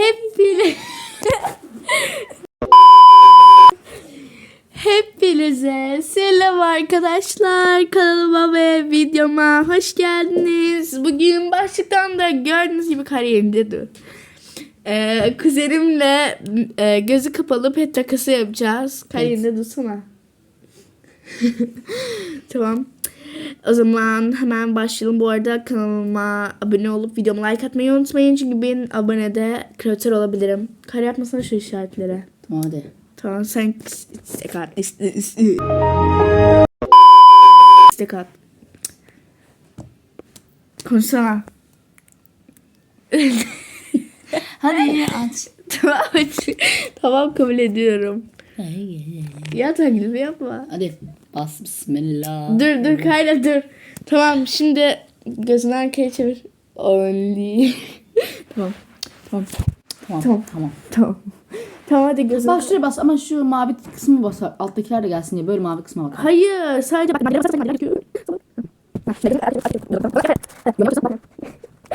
Hepiniz Hepinize selam arkadaşlar. Kanalıma ve videoma hoş geldiniz. Bugün başlıktan da gördüğünüz gibi kariyerimde dur. Ee, kuzenimle e, gözü kapalı pet takası yapacağız. Kariyerimde dursana. tamam. O zaman hemen başlayalım. Bu arada kanalıma abone olup videoma like atmayı unutmayın. Çünkü ben abonede kreatör olabilirim. Kare yapmasana şu işaretlere. Tamam hadi. Tamam sen istek at. iste- iste- İstek at. Konuşsana. Hadi aç. tamam. tamam kabul ediyorum. Ya taklidi yapma. Hadi bas bismillah. Dur dur Kayra dur. Tamam şimdi gözünü arkaya çevir. Only. tamam. Tamam. Tamam Tamam. tamam. Tamam. Tamam hadi gözünü. Bak şuraya bas ama şu mavi kısmı bas. Alttakiler de gelsin diye böyle mavi kısma bak. Hayır sadece bak.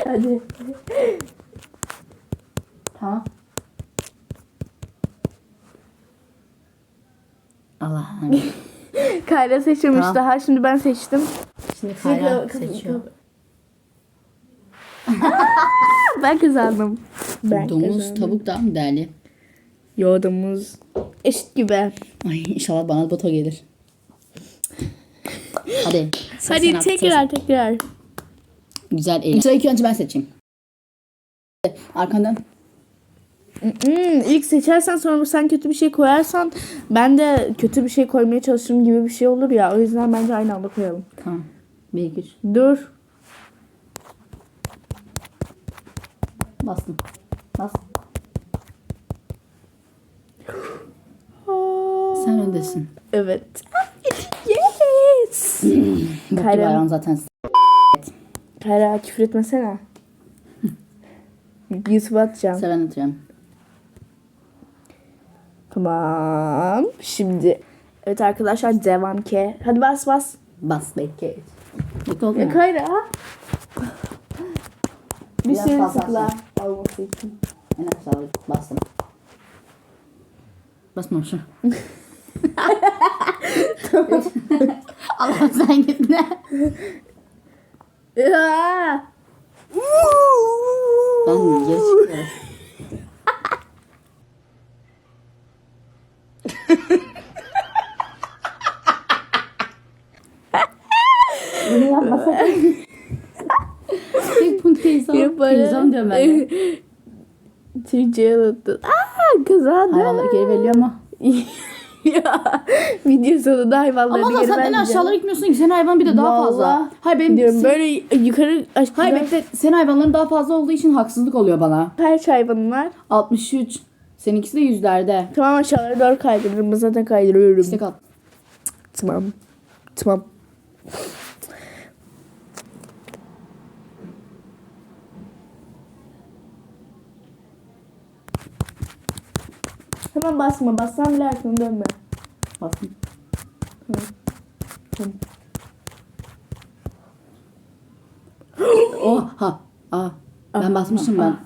Hadi. Tamam. Allah'ım. Kayra seçilmiş Tamam. daha. Şimdi ben seçtim. Şimdi Kayra seçiyor. Ben kazandım. Ben Domuz kazandım. tavuk daha mı değerli? Yo domuz. Eşit gibi. Ay inşallah bana boto gelir. Hadi. sen Hadi at, tekrar tekrar. seç. Güzel eğlen. Sıra ilk önce ben seçeyim. Arkandan. Hmm, ilk seçersen sonra sen kötü bir şey koyarsan ben de kötü bir şey koymaya çalışırım gibi bir şey olur ya. O yüzden bence aynı anda koyalım. Tamam. Bir iki üç. Dur. Bastım. Bas. Sen öndesin. Evet. Yes. Bak Kayra. bayrağın zaten. Kayra küfür etmesene. YouTube'a atacağım. Seven atıyorum. Tamam. Şimdi. Evet arkadaşlar devam ki. Hadi bas bas. Bas bekle. Ya? Kayra. Bir Biraz sürü tıkla. aşağı. Alması için. En aşağıya bastım. Basma şu. Allah sen git ne? Ben geri çıkıyorum. Bunu yapmasak. Tek punkt teyze. Yaparım. Televizyon diyorum ben. Türkçe'ye unuttun. Aa kazandım. Hayvanları geri veriyor ama. ya video sonunda hayvanları Ama geri sen en aşağılara gitmiyorsun ki senin hayvan bir de daha fazla. Vallahi Hayır benim Diyorum sen- böyle yukarı aşağı Hayır bekle senin hayvanların daha fazla olduğu için haksızlık oluyor bana. kaç hayvanın var? 63. Seninkisi de yüzlerde. Tamam aşağılara doğru kaydırırım. Zaten kaydırıyorum. İstek at. Tamam. Tamam. Hemen basma. Bassan bile arkanı dönme. Bastım. Oha. Aa. Ben basmışım ben.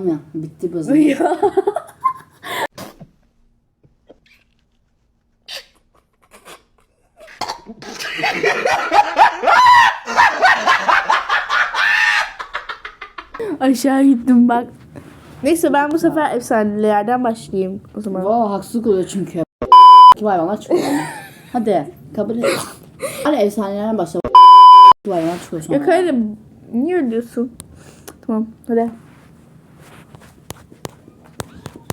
Olmuyor. Bitti bu zaman. Aşağı gittim bak. Neyse ben bu sefer efsanelerden başlayayım o zaman. Wow, haksızlık oluyor çünkü. Kim hayvanlar çıkıyor. Hadi kabul et. Hadi efsanelerden başla. Kim hayvanlar çıkıyor sonra. Ya Kayra niye ölüyorsun? Tamam hadi.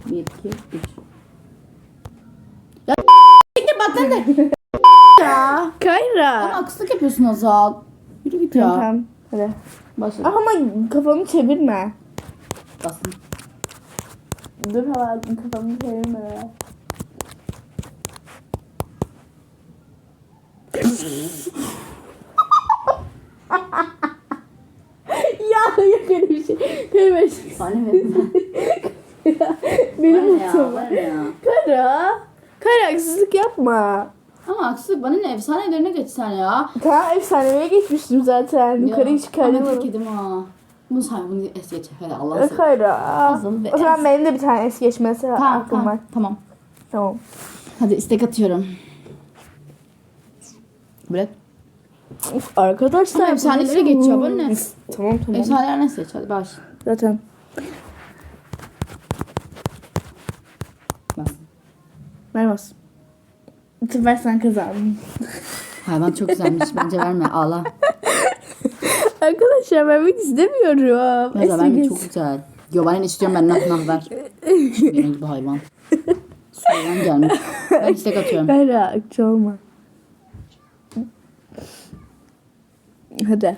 Bir, iki, üç. Ya bekle bak sen de. ya. Kayra. Ama haksızlık yapıyorsun Azal. Yürü git Tamam ya. tamam. Hadi. Başla. Ah, Ama kafamı çevirme. Bastım. Dur hala kafamı çevirme. ya yok öyle bir şey. Sahne verin. benim ya, var ya. Kara. Kara haksızlık yapma. Ama haksızlık bana ne efsanelerine geçsen ya. Tamam efsaneye geçmiştim zaten. Ya, çıkardım. Ama tek yedim ha. Bunu say bunu es geç. Hadi Allah'a seversen. ve O zaman benim de bir tane es geçmesi Tamam aklım var. tamam. Tamam. Tamam. Hadi istek atıyorum. Bırak. Arkadaşlar. Ama efsanelere geçiyor, bu ne? Tamam tamam. Efsaneler nasıl geç? Hadi baş. Zaten. Vermez. Bu sefer sen kazandın. Hayvan çok güzelmiş. Bence verme. Ağla. Arkadaşlar vermek istemiyorum. Bence geç. çok güzel. Yo ben istiyorum ben nah nah ver. Benim gibi hayvan. Suyundan gelmiş. Ben istek atıyorum. Ver ya akçe olma. Hadi.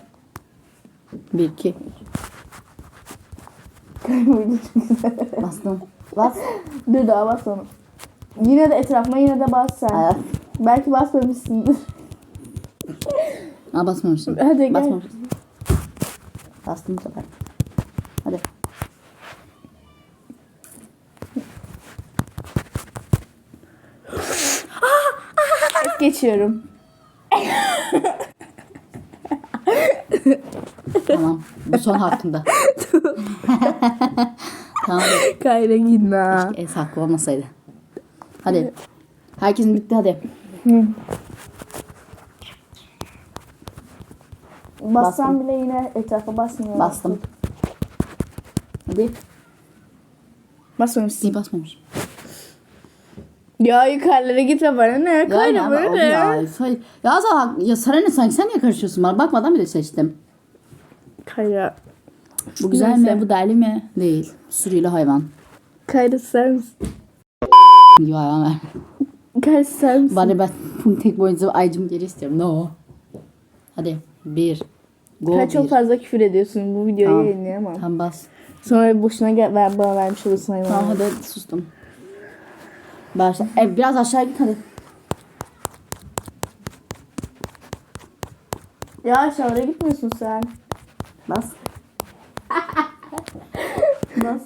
Bir iki. Bastım. Bas. Dur daha bas onu. Yine de etrafıma yine de bas sen. Ayak. Belki basmamışsındır. Aa basmamışım. Hadi gel. Basmamışım. Bastım bu sefer. Hadi. Geçiyorum. Tamam. Bu son hakkında. tamam. Kayra gitme. Es hakkı olmasaydı. Hadi. Herkesin bitti hadi. Bassam bile yine etrafa basmıyor. Bastım. Hadi. Basmamışsın. İyi basmamış. Ya yukarılara gitme bana ne? Kayra böyle. oldu Ya, Say- ya, Azal, ya sana ne sanki sen niye karışıyorsun bana? Bakmadan bile seçtim. Kayra. Bu güzel Neyse. mi? Bu değerli mi? Değil. Sürüyle hayvan. Kayra ser misin? Kayra ser misin? Bana ben tek boyunca aycım geri istiyorum. No. Hadi. Bir. Go bir. çok fazla küfür ediyorsun. Bu videoyu Tamam. yayınlayamam. Tam bas. Sonra boşuna gel, ver, bana vermiş olursun hayvan. Tamam hadi sustum. Başla. E, biraz aşağı git hadi. Ya aşağılara gitmiyorsun sen. Bas. bas.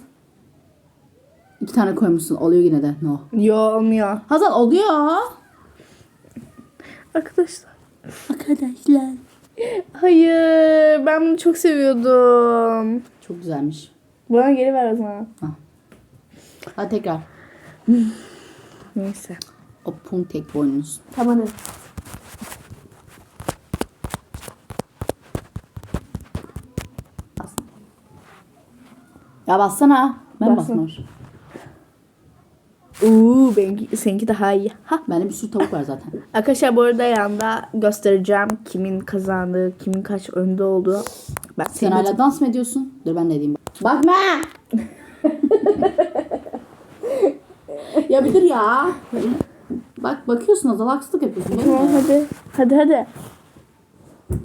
İki tane koymuşsun. Oluyor yine de. No. Yo olmuyor. Hazal oluyor. Arkadaşlar. Arkadaşlar. Hayır. Ben bunu çok seviyordum. Çok güzelmiş. Bana geri ver o zaman. Hadi tekrar. Neyse. O pum tek boynuz. Tamam. Bas. Ya bassana. Ben basmamışım. Uuu benimki, seninki daha iyi. Ha. Bende bir sürü tavuk var zaten. Arkadaşlar bu arada yanda göstereceğim kimin kazandığı, kimin kaç önde olduğu. Ben Sen senin hala dans mı ediyorsun? Dur ben de edeyim. Bakma. ya bir dur ya. Bak bakıyorsun Azal haksızlık yapıyorsun. değil mi? Tamam hadi. Hadi hadi.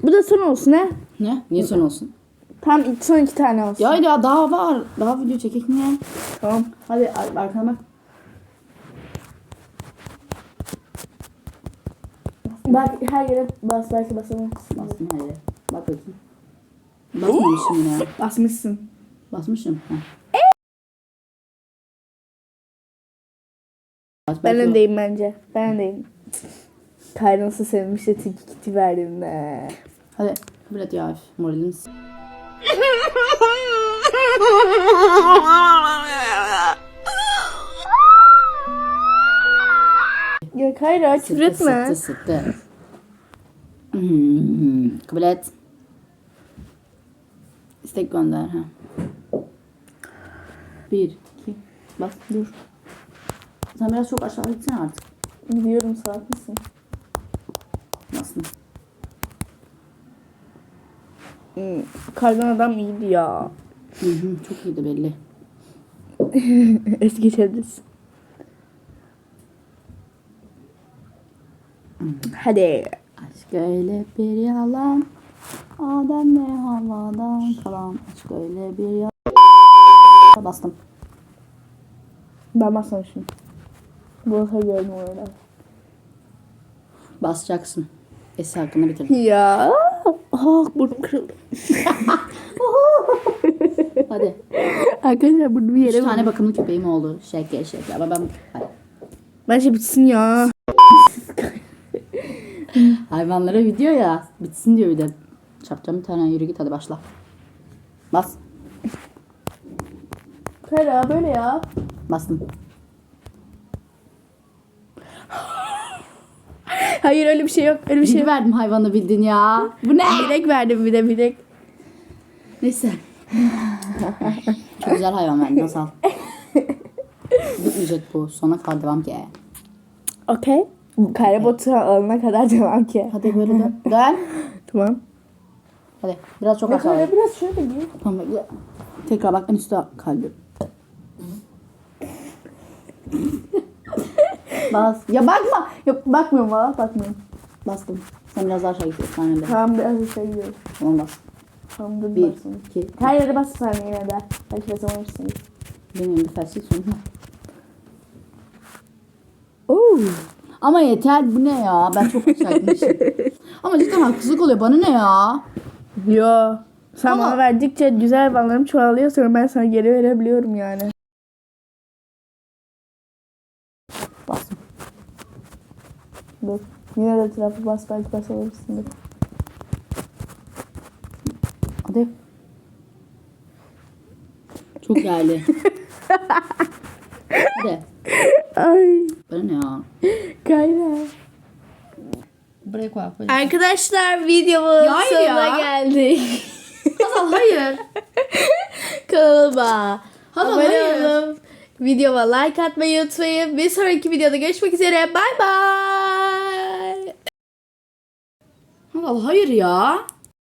Bu da son olsun he. Ne? Niye son olsun? Tam son iki tane olsun. Ya ya daha var. Daha video çekek mi ya? Tamam. Hadi ar- arkana bak. Bak her yere bas belki basamam. Bastım hadi. Bak bakayım. Basmamışım yine. Basmışsın. Basmışım. Ha. Bas, Ben belki o- öndeyim bence. Ben öndeyim. Kayra nasıl sevmiş de tiki kiti verdim de. Hadi. Kabul et ya. Moralimiz. Ya Kayra küfür etme. Sıktı. Hmm, Kabul et. İstek gönder. Ha. Bir, iki. Bas dur. Sen biraz çok aşağı gitsene artık. Gidiyorum salak mısın? Nasıl? Hmm, Kardan adam iyiydi ya. Hı hı, çok iyiydi belli. Es geçebiliriz. Hadi. Aşk öyle bir yalan. Adem ve havadan kalan. Aşk öyle bir yalan. Bastım. Ben basmamışım. Bu sefer gördüm orada. Basacaksın. Esi hakkında bitir. Ya. Ah burnum kırıldı. Hadi. Arkadaşlar burnum Üç yere tane bakımlı köpeğim oldu. Şeker şeker. Ama ben... Hadi. Bence bitsin ya. Hayvanlara video ya. Bitsin diyor bir de. Çarpacağım bir tane yürü git hadi başla. Bas. Kara böyle ya. Bastım. Hayır öyle bir şey yok. Öyle bir şey yok. verdim hayvanı bildin ya. Bu ne? Bilek verdim bir de bilek. Neyse. Çok güzel hayvan verdin Nasıl? Bitmeyecek bu. Sona kadar devam ki. Okey. Kara botu alana kadar devam ki. Hadi böyle dön. Dön. Tamam. Hadi biraz çok aşağı. kara biraz şöyle gir. Tamam bekle. Tekrar bak en üstte kalbi. Bas. Ya bakma. Yok bakmıyorum valla bakmıyorum. Bastım. Sen biraz daha aşağı de. Tamam biraz aşağı gidiyorum. Tamam bas. Tamam dur Bir, basın. iki. Her yere bas sen yine de. Belki basamazsın. Benim bir felsefe sonra. Oo. Ama yeter bu ne ya? Ben çok aşağı gitmişim. Ama cidden haksızlık oluyor. Bana ne ya? Yo. Sen Ama- bana verdikçe güzel hayvanlarım çoğalıyor sonra ben sana geri verebiliyorum yani. Bastım. Dur. Yine de trafik bas belki basabilirsin. Dur. Hadi. Çok geldi. Hadi. Ay. Bana ne ya? Kayra. Buraya koy. Arkadaşlar videomun Ya hayır sonuna ya. geldik. Hazal hayır. Kanalıma Hazal, abone hayır. olup videoma like atmayı unutmayın. Bir sonraki videoda görüşmek üzere. Bay bay. Hazal hayır ya.